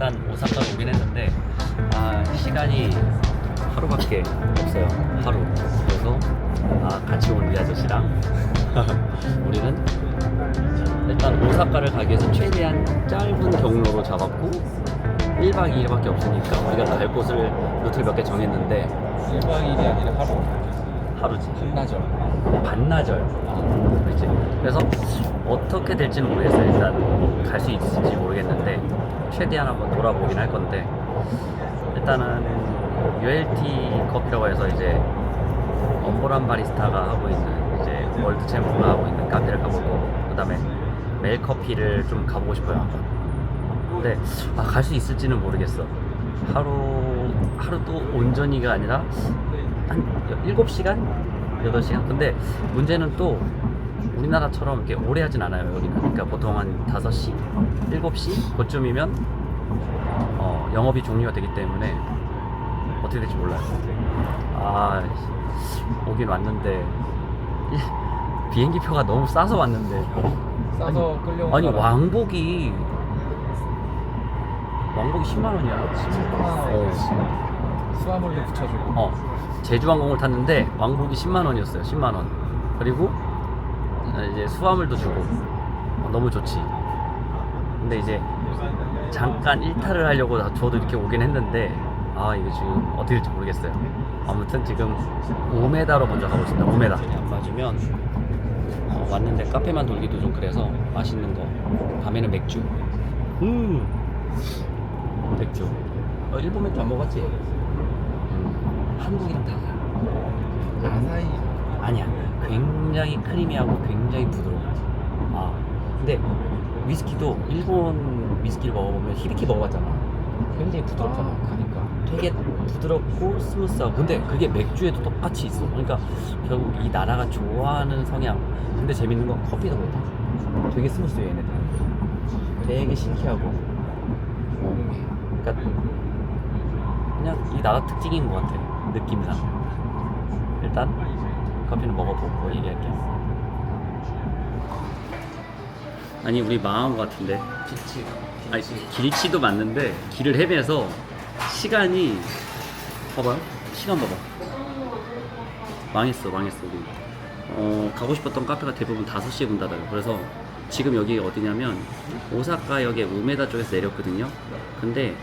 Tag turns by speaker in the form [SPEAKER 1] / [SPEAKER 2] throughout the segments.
[SPEAKER 1] 일단 오사카 오긴 했는데 아 시간이 하루밖에 없어요. 하루. 그래서 아 같이 온 우리 아저씨랑 우리는 일단 오사카를 가기 위해서 최대한 짧은 경로로 잡았고 1박 2일밖에 없으니까 우리가 갈 곳을 루트를 몇 개 정했는데
[SPEAKER 2] 1박 2일이 아니라 하루
[SPEAKER 1] 하루지
[SPEAKER 2] 한나절.
[SPEAKER 1] 반나절. 그렇지 그래서 어떻게 될지는 모르겠어요. 일단 갈 수 있을지 모르겠는데 최대한 한번 돌아보긴 할 건데 일단은 ULT 커피라고 해서 이제 엄보란 바리스타가 하고 있는 이제 월드 챔프가 하고 있는 카페를 가보고 그 다음에 메일 커피를 좀 가보고 싶어요 한번 근데 아, 갈 수 있을지는 모르겠어. 하루 하루 또 온전히가 아니라 한 7시간? 8시간? 근데 문제는 또 우리나라처럼 이렇게 오래 하진 않아요 여기는 그러니까 보통 한 5시? 7시? 그쯤이면 어, 영업이 종료가 되기 때문에 어떻게 될지 몰라요 아 오긴 왔는데 이- 비행기 표가 너무 싸서 왔는데
[SPEAKER 2] 싸서 끌려온
[SPEAKER 1] 아니
[SPEAKER 2] 사람.
[SPEAKER 1] 왕복이 왕복이 10만 원이야
[SPEAKER 2] 어. 수화물도 붙여주고.
[SPEAKER 1] 어 제주항공을 탔는데 왕복이 10만 원이었어요 10만 원. 그리고 이제 수화물도 주고. 어, 너무 좋지. 근데 이제 잠깐 일탈을 하려고 나- 저도 이렇게 오긴 했는데 아 이게 지금 어떻게 될지 모르겠어요. 아무튼 지금 오메다로 먼저 가고 있습니다 오메다. 안 맞으면 어, 왔는데 카페만 돌기도 좀 그래서 맛있는 거. 밤에는 맥주. 음 맥주. 어, 일본 맥주 안 먹었지? 음, 한국이랑 달라
[SPEAKER 2] 아사히.
[SPEAKER 1] 아니야. 굉장히 크리미하고 굉장히 부드러워 아 근데 위스키도 일본 위스키를 먹어보면 히비키 먹어봤잖아. 굉장히 부드럽잖아
[SPEAKER 2] 아, 그니까.
[SPEAKER 1] 되게 부드럽고 스무스하고. 근데 그게 맥주에도 똑같이 있어. 그러니까 결국 이 나라가 좋아하는 성향. 근데 재밌는 건 커피도 그렇다. 되게 스무스해 얘네들. 되게 신기하고. 어, 그러니까 그냥 이 나라 특징인 것 같아 느낌상 일단 커피는 먹어보고 얘기할게요. 아니 우리 망한 것 같은데.
[SPEAKER 2] 빛이
[SPEAKER 1] 아니 길치도 맞는데 길을 헤매서 시간이 봐봐요. 시간 봐봐. 망했어 망했어 우리. 어 가고 싶었던 카페가 대부분 5시에 문 닫아요. 그래서 지금 여기 어디냐면 오사카역의 우메다 쪽에서 내렸거든요. 근데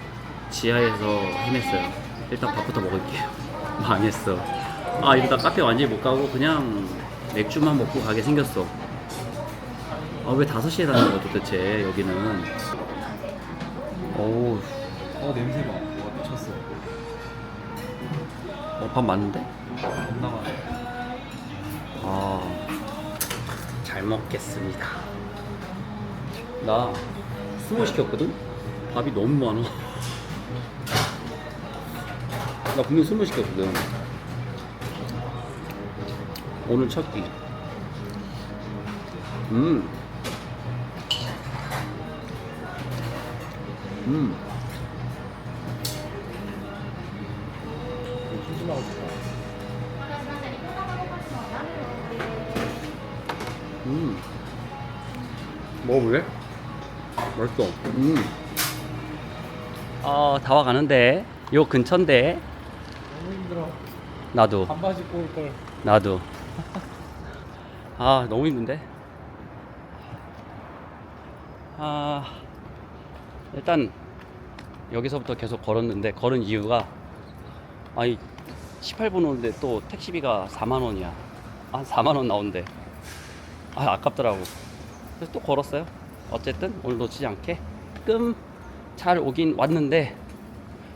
[SPEAKER 1] 지하에서 헤맸어요. 일단 밥부터 먹을게요 망했어 아 이러다 카페 완전히 못 가고 그냥 맥주만 먹고 가게 생겼어 아 왜 5시에 닫는 거야 도대체 여기는 어우
[SPEAKER 2] 어 냄새 봐 와, 미쳤어
[SPEAKER 1] 어, 밥 맞는데?
[SPEAKER 2] 겁나 많아
[SPEAKER 1] 아, 잘 먹겠습니다. 나 스모 시켰거든? 밥이 너무 많아. 나 분명 스모 시켰거든. 오늘 첫 끼. 음. 음. 음. 먹어볼래? 맛있어. 음. 어, 다 와가는데. 요 근처인데.
[SPEAKER 2] 너무 힘들어
[SPEAKER 1] 나도.
[SPEAKER 2] 반바지 입고 올 걸
[SPEAKER 1] 나도. 아, 너무 힘든데? 아, 일단, 여기서부터 계속 걸었는데, 걸은 이유가, 아니, 18분 오는데 또 택시비가 4만 원이야. 한 4만 원 나온대. 아, 아깝더라고. 그래서 또 걸었어요. 어쨌든, 오늘 놓치지 않게, 끔, 잘 오긴 왔는데,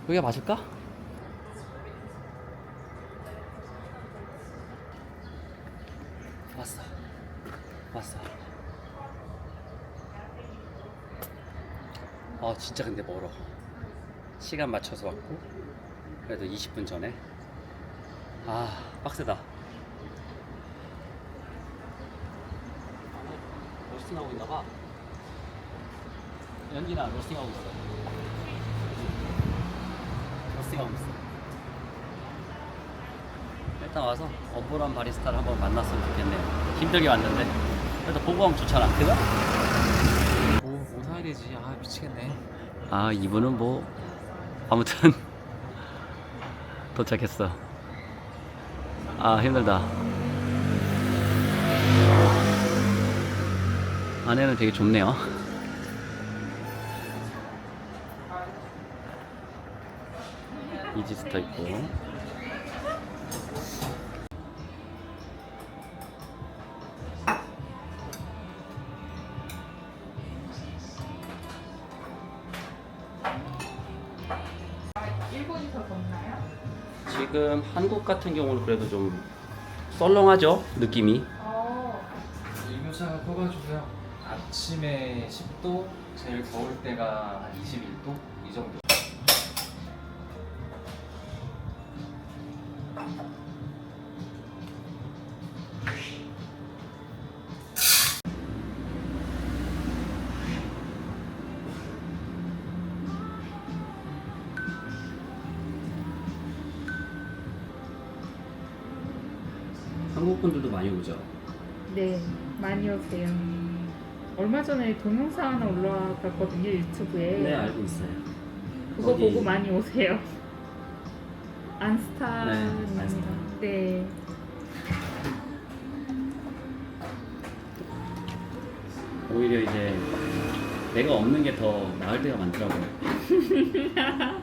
[SPEAKER 1] 여기가 맞을까? 왔어. 왔어. 아 진짜 근데 멀어. 시간 맞춰서 왔고 그래도 20분 전에 아 빡세다. 로스팅하고 있나봐. 연기나 로스팅하고 있어. 로스팅하고 있어. 일단 와서 어보란 바리스타를 한번 만났으면 좋겠네요. 힘들게 왔는데 그래도 보고 하면 좋잖아. 그죠?
[SPEAKER 2] 뭐, 뭐 사야 되지. 아 미치겠네.
[SPEAKER 1] 아 이분은 뭐 아무튼 도착했어. 아 힘들다. 안에는 되게 좁네요. 이지스터 있고 지금 한국 같은 경우는 그래도 좀 썰렁하죠 느낌이
[SPEAKER 3] 어,
[SPEAKER 2] 일교차가 커가지고요. 아침에 10도, 제일 더울 때가 한 21도 이 정도.
[SPEAKER 1] 한국 분들도 많이 오죠
[SPEAKER 3] 네, 많이 오세요. 얼마 전에 동영상 하나 올라갔거든요, 유튜브에.
[SPEAKER 1] 네 알고 있어요
[SPEAKER 3] 그거
[SPEAKER 1] 어디?
[SPEAKER 3] 보고 많이 오세요. 안스타.
[SPEAKER 1] 네, 안스타.
[SPEAKER 3] 네.
[SPEAKER 1] 오히려 이제 내가 없는 게 더 나을 때가 많더라고요.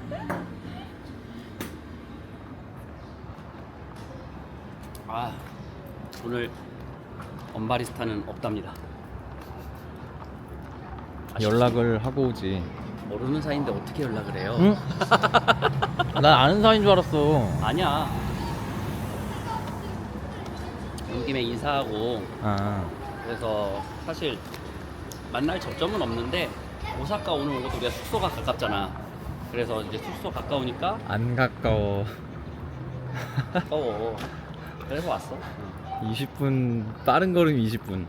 [SPEAKER 1] 아 오늘 언바리스타는 없답니다.
[SPEAKER 2] 연락을 하고 오지.
[SPEAKER 1] 모르는 사이인데 어떻게 연락을 해요?
[SPEAKER 2] 응? 난 아는 사이인 줄 알았어.
[SPEAKER 1] 아니야. 온 김에 인사하고
[SPEAKER 2] 아,
[SPEAKER 1] 그래서 사실 만날 접점은 없는데 오사카 온 것도 우리가 숙소가 가깝잖아. 그래서 이제 숙소 가까우니까
[SPEAKER 2] 안 가까워.
[SPEAKER 1] 가까워. 그래서 왔어.
[SPEAKER 2] 20분 빠른 걸음 20분.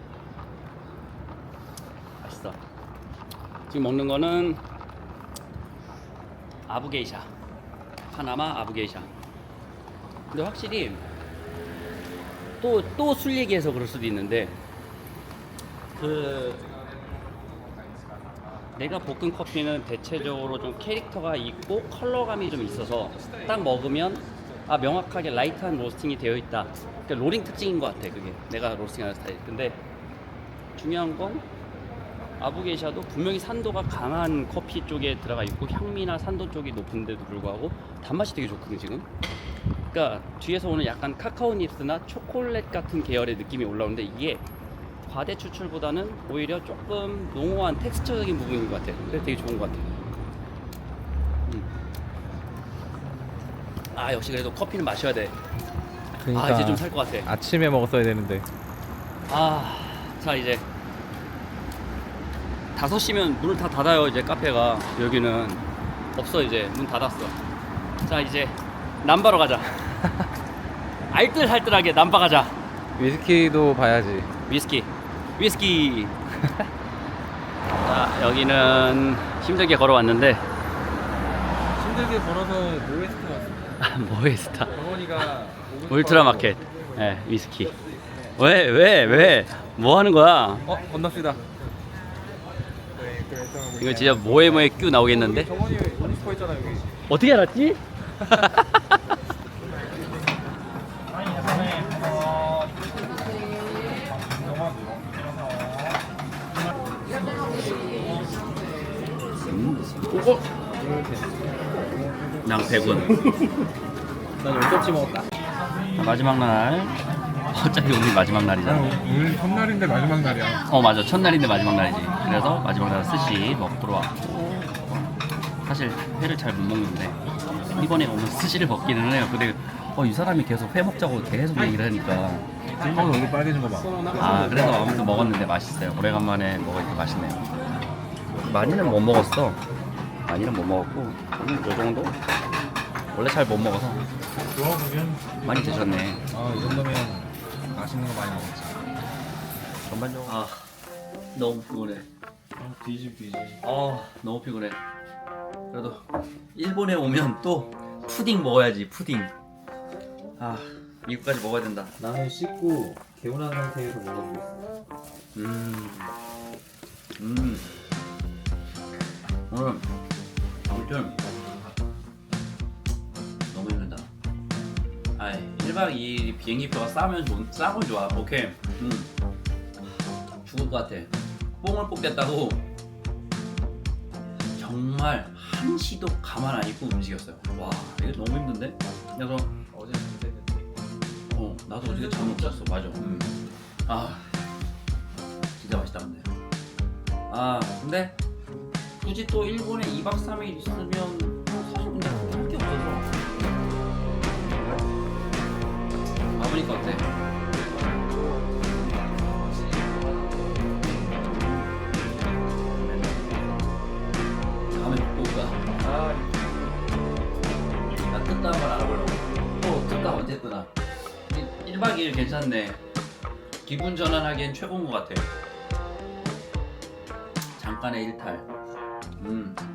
[SPEAKER 1] 맛있어. 지금 먹는 거는 아부게이샤. 파나마 아부게이샤. 근데 확실히 또 또 술 얘기해서 그럴 수도 있는데 그 내가 볶은 커피는 대체적으로 좀 캐릭터가 있고 컬러감이 좀 있어서 딱 먹으면 아 명확하게 라이트한 로스팅이 되어 있다. 그러니까 로링 특징인 것 같아 그게 내가 로스팅하는 스타일. 근데 중요한 건 아부게이샤도 분명히 산도가 강한 커피 쪽에 들어가 있고 향미나 산도 쪽이 높은데도 불구하고 단맛이 되게 좋거든요 지금. 그러니까 뒤에서 오는 약간 카카오 닙스나 초콜릿 같은 계열의 느낌이 올라오는데 이게 과대 추출보다는 오히려 조금 농후한 텍스처적인 부분인 것 같아요. 그래서 되게 좋은 것 같아요. 아 역시 그래도 커피는 마셔야 돼.
[SPEAKER 2] 그러니까
[SPEAKER 1] 아 이제 좀 살 것 같아.
[SPEAKER 2] 아침에 먹었어야 되는데.
[SPEAKER 1] 아, 자 이제 5시면 문을 다 닫아요 이제 카페가 여기는 없어 이제 문 닫았어 자 이제 남바로 가자 알뜰살뜰하게 남바 가자
[SPEAKER 2] 위스키도 봐야지.
[SPEAKER 1] 위스키 위스키 자 여기는 힘들게 걸어왔는데
[SPEAKER 2] 힘들게 걸어서 모에스트 왔습니다.
[SPEAKER 1] 아, 모에스타 울트라 마켓 예 위스키 왜 왜 왜 뭐 하는 거야
[SPEAKER 2] 어 건넙시다.
[SPEAKER 1] 이거 진짜 뭐에 뭐에 끼우 나오겠는데
[SPEAKER 2] 정원이 여기.
[SPEAKER 1] 어떻게 알았지?
[SPEAKER 2] 오고.
[SPEAKER 1] 양 100원.
[SPEAKER 2] 난 열접치 먹었다.
[SPEAKER 1] 마지막 날. 어차피 오늘 마지막 날이잖아.
[SPEAKER 4] 오늘 첫날인데 마지막 날이야.
[SPEAKER 1] 어 맞아 첫날인데 마지막 날이지. 그래서 마지막 날 스시 먹도록 왔고 사실 회를 잘 못 먹는데 이번에 오면 스시를 먹기는 해요. 근데 어, 이 사람이 계속 회 먹자고 계속 얘기를 하니까
[SPEAKER 4] 형 얼굴 빨개진 거 봐.
[SPEAKER 1] 아 그래서 아무튼 먹었는데 맛있어요. 오래간만에 먹으니까 맛있네요. 많이는 못 먹었어. 많이는 못 먹었고 오늘 이 정도? 원래 잘 못 먹어서
[SPEAKER 4] 좋아 보면
[SPEAKER 1] 많이 드셨네.
[SPEAKER 4] 아이 정도면 맛있는 거 많이 먹었지.
[SPEAKER 1] 전반적으로 아 너무 피곤해.
[SPEAKER 4] 아, 뒤집 뒤집.
[SPEAKER 1] 아 너무 피곤해. 그래도 일본에 오면 또 푸딩 먹어야지 푸딩. 아 미국까지 먹어야 된다.
[SPEAKER 2] 나는 씻고 개운한 상태에서 먹어보겠어.
[SPEAKER 1] 음. 음. 오늘 아무튼 너무 힘들다. 아 1박 2일 비행기표가 싸면 좋, 싸고 좋아. 오케이. 음. 죽을 것 같아. 뽕을 뽑겠다고 정말 한시도 가만 안 있고 움직였어요. 와 이거 너무 힘든데? 그래서
[SPEAKER 2] 어제 밤새는데
[SPEAKER 1] 어 나도 어떻게 잠못 잤어. 맞아. 음. 아 진짜 맛있다 근데. 아 근데 굳이 또 일본에 2박 3일 있으면 사실 근데 할게 없어서. 아버니까 어때? 다음에 또 올까? 아나 뜻도 한번 알아보려고. 어, 뜻도 언제 뜨나? 1박 2일 괜찮네. 기분 전환하기엔 최고인 것 같아. 잠깐의 일탈. 음.